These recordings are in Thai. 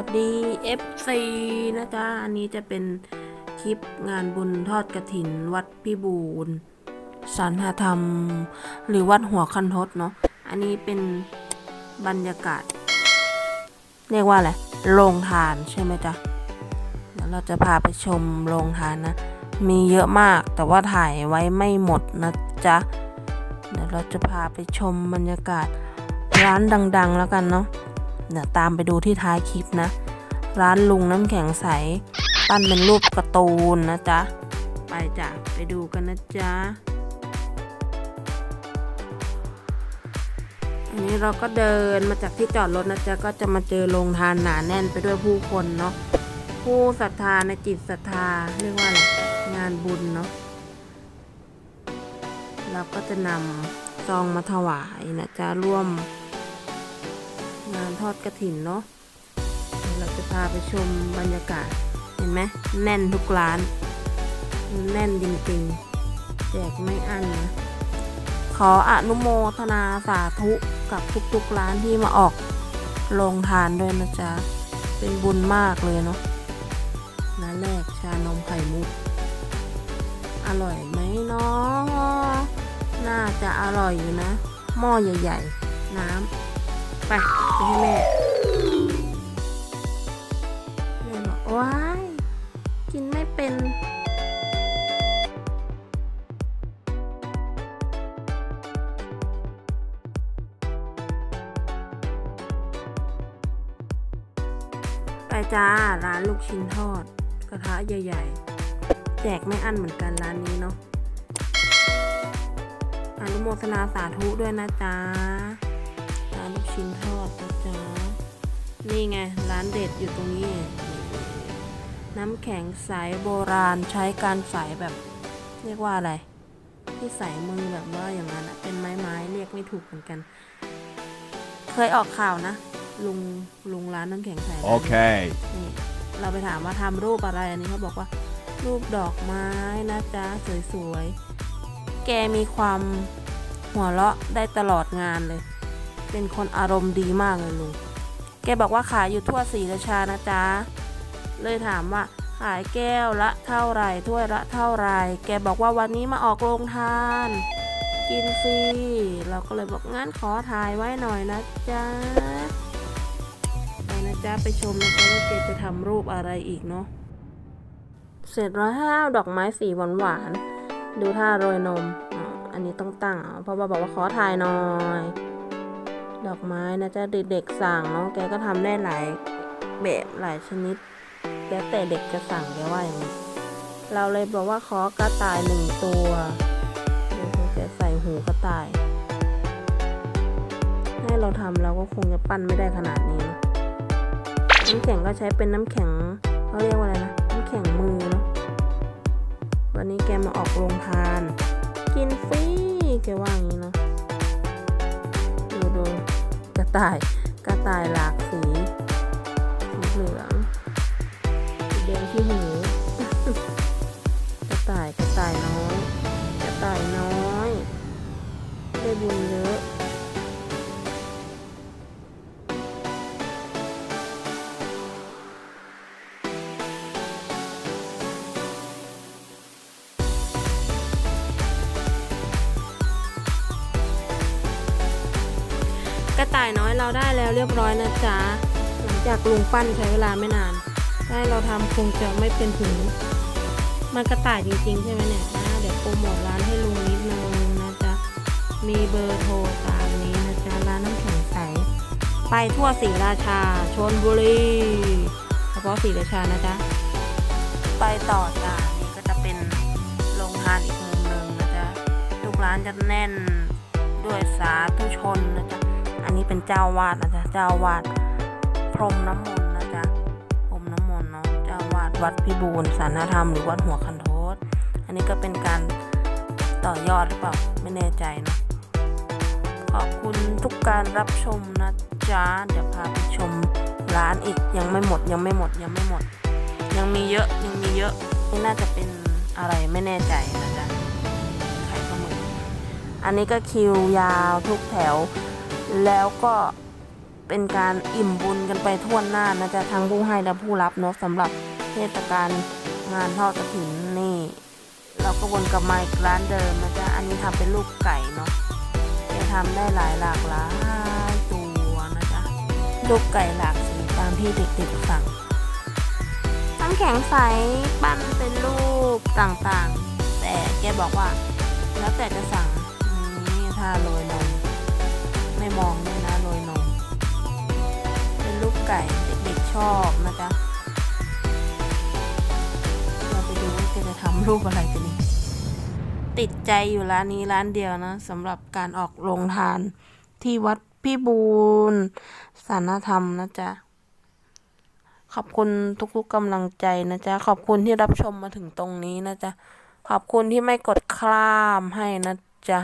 ัสดี FC นะจ๊ะ อันนี้จะเป็นคลิปงานบุญทอดกระถิน วัดพิบูรณ์สันหธรรม หรือวัดหัวคันทศเนาะ อันนี้เป็นบรรยากาศ เรียกว่าอะไร โรงทานใช่ไหมจ๊ะเดี๋ยวเราจะพาไปชมโรงทานนะ มีเยอะมากแต่ว่าถ่ายไว้ไม่หมดนะจ๊ะ เดี๋ยวเราจะพาไปชมบรรยากาศร้านดัง ๆ แล้วกันเนาะ เดี๋ยวตามไปดูที่ท้ายคลิปนะ ร้านลุงน้ำแข็งใส ปั้นเป็นรูปการ์ตูนนะจ๊ะ ไปจ้ะ ไปดูกันนะจ๊ะ อันนี้เราก็เดินมาจากที่จอดรถนะจ๊ะ ก็จะมาเจอโรงทานหนาแน่นไปด้วยผู้คนเนาะ ผู้ศรัทธาในจิตศรัทธาเรียกว่าอะไร งานบุญเนาะ เราก็จะนำซองมาถวายนะจ๊ะร่วม งานทอดกระถินเนาะเราจะพาไปชมบรรยากาศ เห็นไหมแน่นทุกร้าน แน่นจริงๆ แจกไม่อั้นนะ ขออนุโมทนาสาธุกับทุกๆร้านที่มาออกโรงทานด้วยนะจ๊ะ เป็นบุญมากเลยเนาะร้านแรกชานมไข่มุก อร่อยไหมเนาะน่าจะอร่อยอยู่นะ หม้อใหญ่ ๆ น้ำ ไปไปให้แม่แม่บอกว้ายกินไม่เป็นไปจ้าร้านลูกชิ้นทอด กระทะใหญ่ๆ แจกไม่อั้นเหมือนกันร้านนี้เนาะอนุโมทนาสาธุด้วยนะจ๊ะร้า ลูกชิ้นทอดนะจ๊ะนี่ไง ร้านเด็ดอยู่ตรงนี้ น้ำแข็งใสโบราณใช้การใสแบบ เรียกว่าอะไร ที่ใส่มือแบบว่าอย่างนั้นอะเป็นไม้ไม้ๆเรียกไม่ถูกเหมือนกัน เคยออกข่าวนะ ลุงลุงร้านน้ำแข็งใสร้านนี้ Okay. นี่เราไปถามว่าทำรูปอะไรอันนี้เขาบอกว่า รูปดอกไม้นะจ๊ะสวยๆแกมีความหัวเราะได้ตลอดงานเลย เป็นคนอารมณ์ดีมากเลยลุงแกบอกว่าขายอยู่ทั่วศรีราชานะจ๊ะ เลยถามว่าขายแก้วละเท่าไหร่ถ้วยละเท่าไหร่ แกบอกว่าวันนี้มาออกโรงทาน กินฟรี เราก็เลยบอกงั้นขอถ่ายไว้หน่อยนะจ๊ะไปนะจ๊ะไปชมนะจ๊ะว่าเกจะทำรูปอะไรอีกเนาะ เสร็จแล้วห้าดอกไม้สีหวานหวาน ดูท่าโรยนม อันนี้ต้องตั้ง เพราะว่าบอกว่าขอถ่ายหน่อย ดอกไม้นะจ๊ะเด็กๆสั่งเนาะแกก็ทำได้หลายแบบหลายชนิด แล้วแต่เด็กจะสั่งแกว่าอย่างนี้เราเลยบอกว่าขอกระต่ายหนึ่งตัวดูสิแกใส่หูกระต่าย ให้เราทำเราก็คงจะปั้นไม่ได้ขนาดนี้นะน้ำแข็งก็ใช้เป็นน้ำแข็งเขาเรียกว่าอะไรนะน้ำแข็งมือเนาะวันนี้แกมาออกโรงทาน กินฟรีแกว่าอย่างนี้เนาะดูดู ต่าย กระต่ายหลากสีสีเหลืองสีแดงที่หูกระต่ายกระต่ายน้อย กระต่ายน้อย ได้บุญเยอะ ระต่ายน้อยเราได้แล้วเรียบร้อยนะจ๊ะหลังจากลุงปั้นใช้เวลาไม่นานได้เราทำคงจะไม่เป็นถึงมันกระต่ายจริงๆ ใช่ไหมเนี่ยอ่าเดี๋ยวโปรโมทร้านให้ลุงนิดนึงนะจ๊ะ มีเบอร์โทรตามนี้นะจ๊ะ ร้านน้ำแข็งใส ไปทั่วศรีราชา ชนบุรี เฉพาะศรีราชานะจ๊ะ ไปต่อจ้ะนี่ก็จะเป็นโรงทานอีกมุมหนึ่งนะจ๊ะ ทุกร้านจะแน่นด้วยสาธุชน เป็นเจ้าวาดนะจ๊ะเจ้าวาดพรมน้ำมนต์นะจ๊ะพรมน้ำมนต์เนาะเจ้าวาดวัดพิบูลสารธรรมหรือวัดหัวคันโทษอันนี้ก็เป็นการต่อยอดหรือเปล่าไม่แน่ใจนะขอบคุณทุกการรับชมนะจ๊ะเดี๋ยวพาไปชมร้านอีกยังไม่หมดยังไม่หมดยังไม่หมด ยังมีเยอะยังมีเยอะนี่น่าจะเป็นอะไรไม่แน่ใจนะจ๊ะไข่ปลาหมึกอันนี้ก็คิวยาวทุกแถว แล้วก็เป็นการอิ่มบุญกันไปทั่วหน้านะจ๊ะทั้งผู้ให้และผู้รับเนาะสำหรับเทศกาลงานทอดกระถินนี่ เราก็วนกลับมาอีกร้านเดิมนะจ๊ะอันนี้ทำเป็นลูกไก่เนาะจะทำได้หลายหลากหลายตัวนะจ๊ะลูกไก่หลากสีตามที่เด็กๆสั่งน้ำแข็งใสปั้นเป็นรูปต่างๆ แต่แกบอกว่าแล้วแต่จะสั่ง รูปอะไรกันนี่ติดใจอยู่ร้านนี้ร้านเดียวนะสำหรับการออกโรงทานที่วัดพี่บูนสารธรรมนะจ๊ะ ขอบคุณทุกๆกำลังใจนะจ๊ะ ขอบคุณที่รับชมมาถึงตรงนี้นะจ๊ะ ขอบคุณที่ไม่กดข้ามให้นะจ๊ะ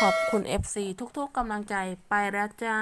ขอบคุณ FC ทุกๆกำลังใจไปแล้วจ้า